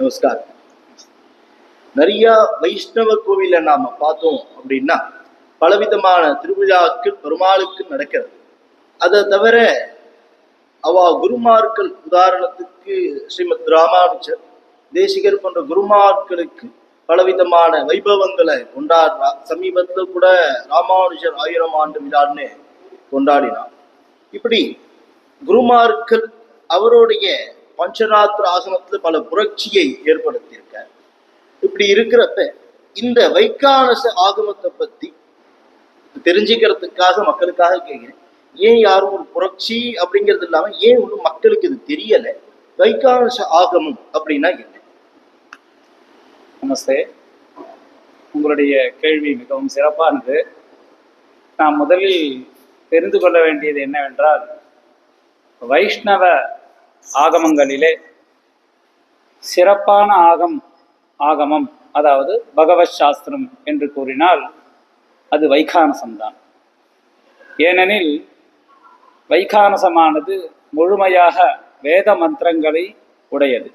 நமஸ்கார் நிறைய வைஷ்ணவ கோவில நாம பார்த்தோம் அப்படின்னா பலவிதமான திருவிழாக்கு பெருமாளுக்கு நடக்கிறது. அதை தவிர அவ குருமார்கள் உதாரணத்துக்கு ஸ்ரீமத் ராமானுஜர் தேசிகர் போன்ற குருமார்களுக்கு பலவிதமான வைபவங்களை கொண்டாடுறா சமீபத்துல கூட ராமானுஜர் ஆயிரம் ஆண்டு விழான்னு கொண்டாடினார். இப்படி குருமார்கள் அவருடைய பஞ்சராத்திர ஆசனத்துல பல புரட்சியை ஏற்படுத்தியிருக்கார். இப்படி இருக்கிறப்ப இந்த வைக்கானச ஆகமத்தை பத்தி தெரிஞ்சுக்கிறதுக்காக மக்களுக்காக கேட்கிறேன் ஏன் யாரும் ஒரு புரட்சி அப்படிங்கிறது இல்லாம ஏன் ஒன்றும் மக்களுக்கு இது தெரியல? வைக்கானச ஆகமம் அப்படின்னா என்ன? நமஸ்தே. உங்களுடைய கேள்வி மிகவும் சிறப்பானது. நாம் முதலில் தெரிந்து கொள்ள வேண்டியது என்னவென்றால் வைஷ்ணவ ஆகமங்களிலே சிறப்பான ஆகம் ஆகமம் அதாவது பகவத் சாஸ்திரம் என்று கூறினால் அது வைகானசம்தான். ஏனெனில் வைகானசமானது முழுமையாக வேத மந்திரங்களை உடையது.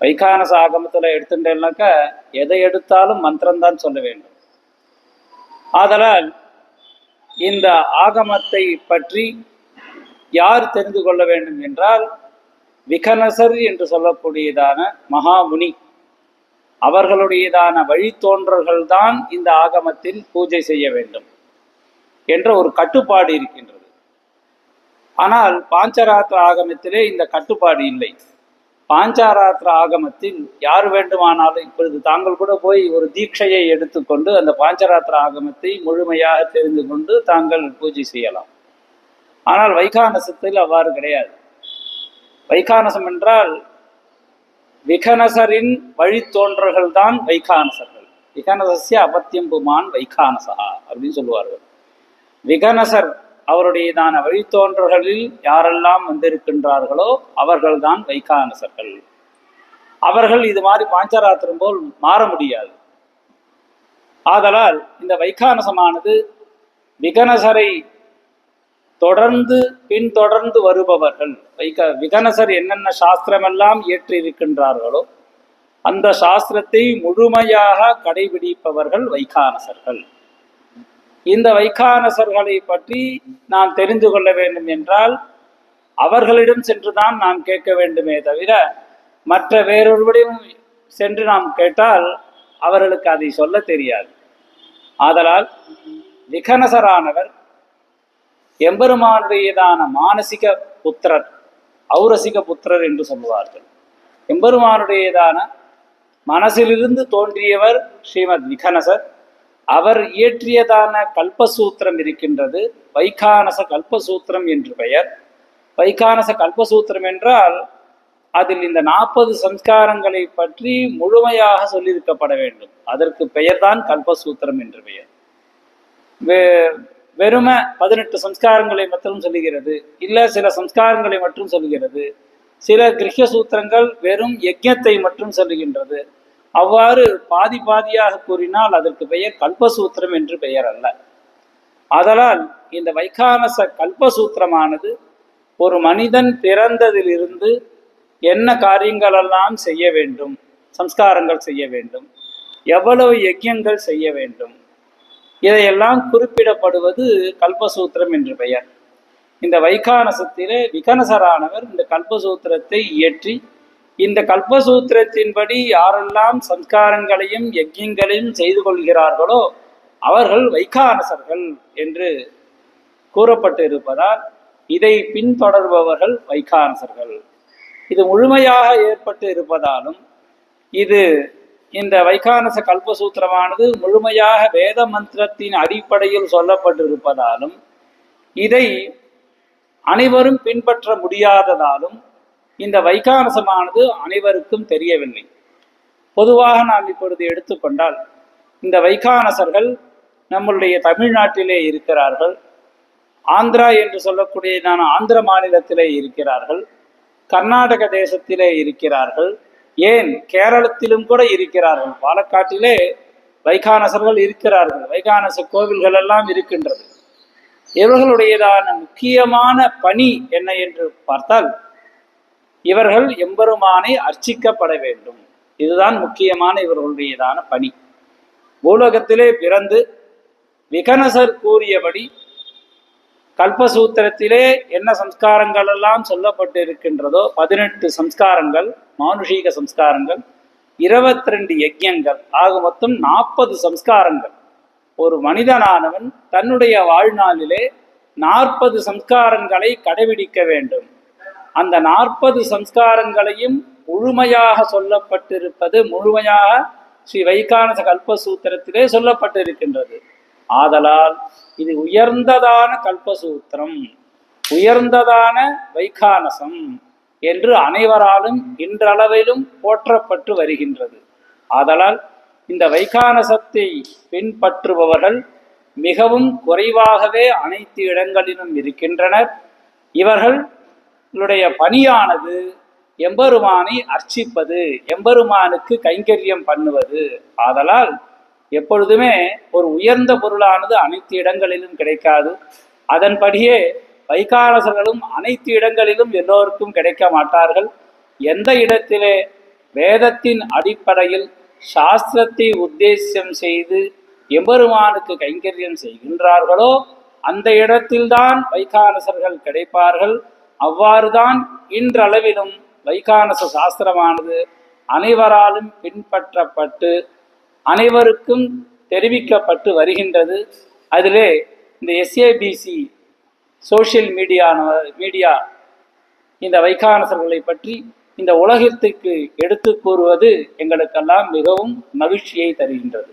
வைகானச ஆகமத்தில் எடுத்துட்டேன்னாக்கா எதை எடுத்தாலும் மந்திரம்தான் சொல்ல வேண்டும். ஆதலால் இந்த ஆகமத்தை பற்றி யார் தெரிந்து கொள்ள வேண்டும் என்றால் விகனசர் என்று சொல்லக்கூடியதான மகாமுனி. அவர்களுடையதான வழித்தோன்றல்கள்தான் இந்த ஆகமத்தில் பூஜை செய்ய வேண்டும் என்ற ஒரு கட்டுப்பாடு இருக்கின்றது. ஆனால் பாஞ்சராத்திர ஆகமத்திலே இந்த கட்டுப்பாடு இல்லை. பாஞ்சாராத்திர ஆகமத்தில் யார் வேண்டுமானாலும் இப்பொழுது தாங்கள் கூட போய் ஒரு தீட்சையை எடுத்துக்கொண்டு அந்த பாஞ்சராத்திர ஆகமத்தை முழுமையாக தெரிந்து கொண்டு தாங்கள் பூஜை செய்யலாம். ஆனால் வைகானசத்தில் அவ்வாறு கிடையாது. வைகானசம் என்றால் விகனசரின் வழித்தோன்றர்கள் தான் வைகானசர்கள். விகனசஸ்ய அபத்தியம் புமான் வைகானசா அப்படின்னு சொல்லுவார்கள். விகனசர் அவருடையதான வழித்தோன்றர்களில் யாரெல்லாம் வந்திருக்கின்றார்களோ அவர்கள்தான் வைகானசர்கள். அவர்கள் இது மாதிரி பாஞ்சராத்திரம் போல் மாற முடியாது. ஆதலால் இந்த வைகானசமானது விகனசரை தொடர்ந்து பின்தொடர்ந்து வருபவர்கள். வைக விகனசர் என்னென்ன சாஸ்திரமெல்லாம் இயற்றி இருக்கின்றார்களோ அந்த சாஸ்திரத்தை முழுமையாக கடைபிடிப்பவர்கள் வைகானசர்கள். இந்த வைகானசர்களை பற்றி நாம் தெரிந்து கொள்ள வேண்டும் என்றால் அவர்களிடம் சென்றுதான் நாம் கேட்க வேண்டுமே தவிர மற்ற வேறொருவரையும் சென்று நாம் கேட்டால் அவர்களுக்கு அதை சொல்ல தெரியாது. ஆதலால் விகனசரானவர் எம்பெருமானுடையதான மானசிக புத்திரர் ஔரசிக புத்திரர் என்று சொல்லுவார்கள். எம்பெருமானுடையதான மனசிலிருந்து தோன்றியவர் ஸ்ரீமத் விகனசர். அவர் இயற்றியதான கல்பசூத்திரம் இருக்கின்றது வைகானச கல்பசூத்திரம் என்று பெயர். வைகானச கல்பசூத்திரம் என்றால் அதில் இந்த நாற்பது சம்ஸ்காரங்களை பற்றி முழுமையாக சொல்லியிருக்கப்பட வேண்டும். அதற்கு பெயர்தான் கல்பசூத்திரம் என்று பெயர். வே- வெறுமை பதினெட்டு சம்ஸ்காரங்களை மட்டும் சொல்லுகிறது. இல்லை சில சம்ஸ்காரங்களை மட்டும் சொல்லுகிறது. சில கிரக சூத்திரங்கள் வெறும் யஜ்யத்தை மட்டும் சொல்லுகின்றது. அவ்வாறு பாதி பாதியாக கூறினால் அதற்கு பெயர் கல்பசூத்திரம் என்று பெயர் அல்ல. அதனால் இந்த வைகானச கல்பசூத்திரமானது ஒரு மனிதன் பிறந்ததிலிருந்து என்ன காரியங்களெல்லாம் செய்ய வேண்டும் சம்ஸ்காரங்கள் செய்ய வேண்டும் எவ்வளவு யஜ்யங்கள் செய்ய வேண்டும் இதையெல்லாம் குறிப்பிடப்படுவது கல்பசூத்திரம் என்று பெயர். இந்த வைகானசத்திலே விகனசரானவர் இந்த கல்பசூத்திரத்தை இயற்றி இந்த கல்பசூத்திரத்தின்படி யாரெல்லாம் சம்ஸ்காரங்களையும் யஜ்யங்களையும் செய்து கொள்கிறார்களோ அவர்கள் வைகானசர்கள் என்று கூறப்பட்டு இருப்பதால் இதை பின்தொடர்பவர்கள் வைகானசர்கள். இது முழுமையாக ஏற்பட்டு இருப்பதாலும் இது இந்த வைகானச கல்பசூத்திரமானது முழுமையாக வேத மந்திரத்தின் அடிப்படையில் சொல்லப்பட்டிருப்பதாலும் இதை அனைவரும் பின்பற்ற முடியாததாலும் இந்த வைகானசமானது அனைவருக்கும் தெரியவில்லை. பொதுவாக நாம் இப்பொழுது எடுத்துக்கொண்டால் இந்த வைகானசர்கள் நம்முடைய தமிழ்நாட்டிலே இருக்கிறார்கள். ஆந்திரா என்று சொல்லக்கூடியதான ஆந்திர மாநிலத்திலே இருக்கிறார்கள். கர்நாடக தேசத்திலே இருக்கிறார்கள். ஏன் கேரளத்திலும் கூட இருக்கிறார்கள்? பாலக்காட்டிலே வைகானசர்கள் இருக்கிறார்கள். வைகானச கோவில்கள் எல்லாம் இருக்கின்றது. இவர்களுடையதான முக்கியமான பணி என்ன என்று பார்த்தால் இவர்கள் எம்பெருமானை அர்ச்சிக்கப்பட வேண்டும். இதுதான் முக்கியமான இவர்களுடையதான பணி. பூலோகத்திலே பிறந்து விகனசர் கூறியபடி கல்பசூத்திரத்திலே என்ன சம்ஸ்காரங்கள் எல்லாம் சொல்லப்பட்டு இருக்கின்றதோ பதினெட்டு சம்ஸ்காரங்கள் மானுஷீக சம்ஸ்காரங்கள் இருபத்தி ரெண்டு யஜ்யங்கள் ஆக மொத்தம் நாற்பது சம்ஸ்காரங்கள். ஒரு மனிதனானவன் தன்னுடைய வாழ்நாளிலே நாற்பது சம்ஸ்காரங்களை கடைபிடிக்க வேண்டும். அந்த நாற்பது சம்ஸ்காரங்களையும் முழுமையாக சொல்லப்பட்டிருப்பது முழுமையாக ஸ்ரீ வைகானச கல்பசூத்திரத்திலே சொல்லப்பட்டிருக்கின்றது. ஆதலால் இது உயர்ந்ததான கல்பசூத்திரம் உயர்ந்ததான வைகானசம் என்று அனைவராலும் இன்றளவிலும் போற்றப்பட்டு வருகின்றது. ஆதலால் இந்த வைகானசத்தை பின்பற்றுபவர்கள் மிகவும் குறைவாகவே அனைத்து இடங்களிலும் இருக்கின்றனர். இவர்களுடைய பணியானது எம்பெருமானை அர்ச்சிப்பது எம்பெருமானுக்கு கைங்கரியம் பண்ணுவது. ஆதலால் எப்பொழுதுமே ஒரு உயர்ந்த பொருளானது அனைத்து இடங்களிலும் கிடைக்காது. அதன்படியே வைகாரசர்களும் அனைத்து இடங்களிலும் எல்லோருக்கும் கிடைக்க மாட்டார்கள். எந்த இடத்திலே வேதத்தின் அடிப்படையில் சாஸ்திரத்தை உத்தேசியம் செய்து எம்பெருமானுக்கு கைங்கரியம் செய்கின்றார்களோ அந்த இடத்தில்தான் வைகானசர்கள் கிடைப்பார்கள். அவ்வாறுதான் இன்றளவிலும் வைகானச சாஸ்திரமானது அனைவராலும் பின்பற்றப்பட்டு அனைவருக்கும் தெரிவிக்கப்பட்டு வருகின்றது. அதிலே இந்த எஸ்ஏபிசி சோஷியல் மீடியா மீடியா இந்த வைகானசர்களை பற்றி இந்த உலகத்துக்கு எடுத்து கூறுவது எங்களுக்கெல்லாம் மிகவும் மகிழ்ச்சியை தருகின்றது.